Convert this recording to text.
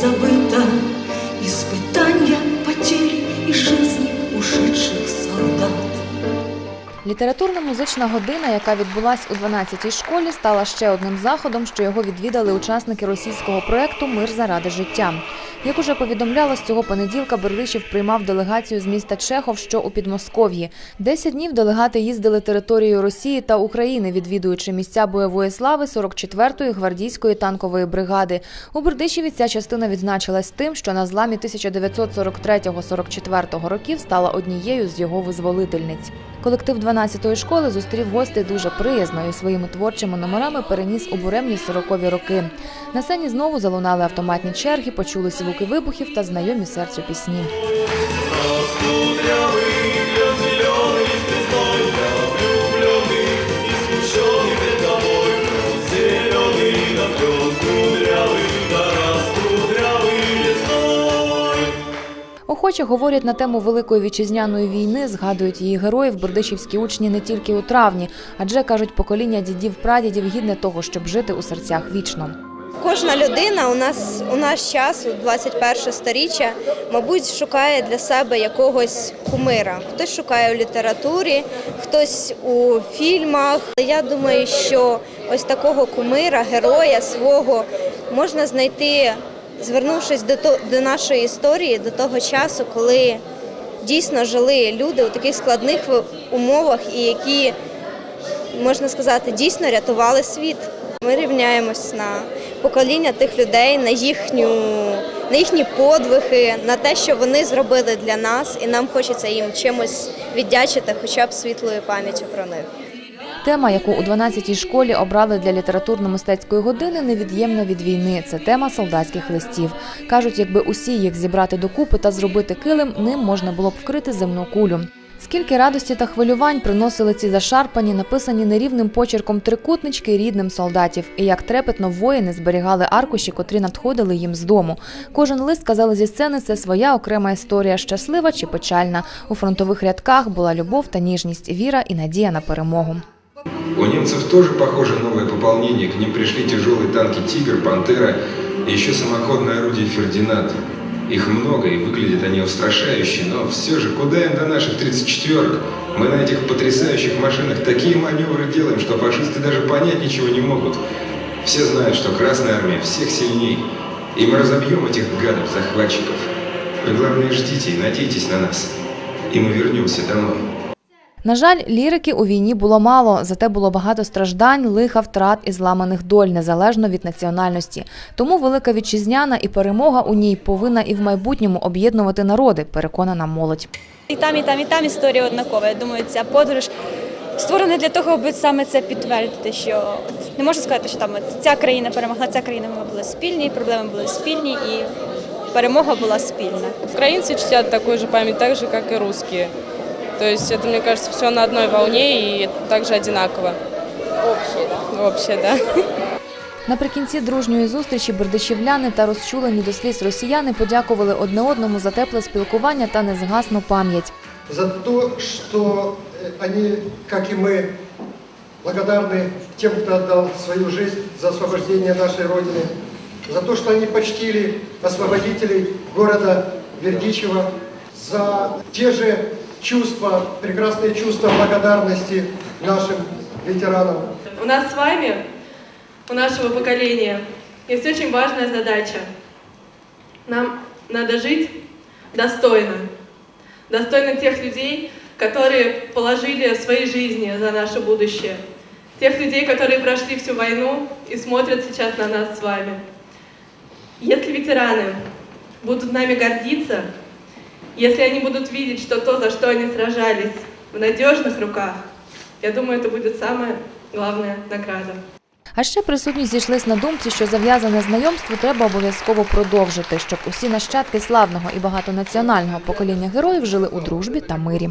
забыто Испытания, потери и жизни ушедших солдат Літературно-музична година, яка відбулась у 12-й школі, стала ще одним заходом, що його відвідали учасники російського проекту Мир заради життя. Як уже повідомлялось, цього понеділка Бердичів приймав делегацію з міста Чехов, що у Підмосков'ї. Десять днів делегати їздили територією Росії та України, відвідуючи місця бойової слави 44-ї гвардійської танкової бригади. У Бердичеві ця частина відзначилась тим, що на зламі 1943-44 років стала однією з його визволительниць. Колектив 12-ї школи зустрів гостей дуже приязно і своїми творчими номерами переніс у буремні 40-ві роки. На сцені знову залунали автоматні черги, почули звуки вибухів та знайомі серцю пісні. Охоче говорять на тему Великої вітчизняної війни, згадують її героїв бердичівські учні не тільки у травні, адже кажуть, покоління дідів прадідів гідне того, щоб жити у серцях вічно. Кожна людина у нас у наш час, у 21 сторіччя, мабуть, шукає для себе якогось кумира. Хтось шукає у літературі, хтось у фільмах. Я думаю, що ось такого кумира, героя свого можна знайти, звернувшись до, то- до нашої історії, до того часу, коли дійсно жили люди у таких складних умовах і які можна сказати, дійсно рятували світ. Ми рівняємось на покоління тих людей, на їхню, на їхні подвиги, на те, що вони зробили для нас, і нам хочеться їм чимось віддячити, хоча б світлою пам'яттю про них. Тема, яку у 12-й школі обрали для літературно-мистецької години, невід'ємна від війни. Це тема солдатських листів. Кажуть, якби усі їх зібрати докупи та зробити килим, ним можна було б вкрити земну кулю. Скільки радості та хвилювань приносили ці зашарпані, написані нерівним почерком трикутнички рідним солдатів, і як трепетно воїни зберігали аркуші, котрі надходили їм з дому. Кожен лист казали зі сцени, це своя окрема історія, щаслива чи печальна. У фронтових рядках була любов та ніжність, віра і надія на перемогу. У немцев тоже, похоже, новое пополнение. К ним пришли тяжелые танки «Тигр», «Пантера» и еще самоходное орудие «Фердинанд». Их много, и выглядят они устрашающе, но все же куда им до наших 34-ок? Мы на этих потрясающих машинах такие маневры делаем, что фашисты даже понять ничего не могут. Все знают, что Красная Армия всех сильней, и мы разобьем этих гадов-захватчиков. Вы, главное, ждите и надейтесь на нас, и мы вернемся домой. На жаль, лірики у війні було мало, зате було багато страждань, лиха, втрат і зламаних доль, незалежно від національності. Тому велика вітчизняна і перемога у ній повинна і в майбутньому об'єднувати народи, переконана молодь. І там, і там, і там історія однакова. Я думаю, ця подорож створена для того, аби саме це підтвердити, що не можна сказати, що там от ця країна перемогла, ця країна ми були спільні, проблеми були спільні, і перемога була спільна. Украинцы чтят такой же память, так же, как и русские. То есть это, мне кажется, все на одной волне и также одинаково. Общее, да? Общее, да. Наприкінці дружньої зустрічі бердичівляни та розчулені до сліз росіяни подякували одне одному за тепле спілкування та незгасну пам'ять. за то, что э, они, как и мы, благодарны тем, кто отдал свою жизнь за освобождение нашей Родины, за то, что они почтили освободителей города Вердичева, за те же Чувства, прекрасные чувства благодарности нашим ветеранам. У нас с вами, у нашего поколения, есть очень важная задача. Нам надо жить достойно. Достойно тех людей, которые положили свои жизни за наше будущее. Тех людей, которые прошли всю войну и смотрят сейчас на нас с вами. Если ветераны будут нами гордиться, если они будут видеть, что то, за что они сражались, в надежных руках, я думаю, это будет самая главная награда. А ще присутні зійшлись на думці, що зав'язане знайомство треба обов'язково продовжити, щоб усі нащадки славного і багатонаціонального покоління героїв жили у дружбі та мирі.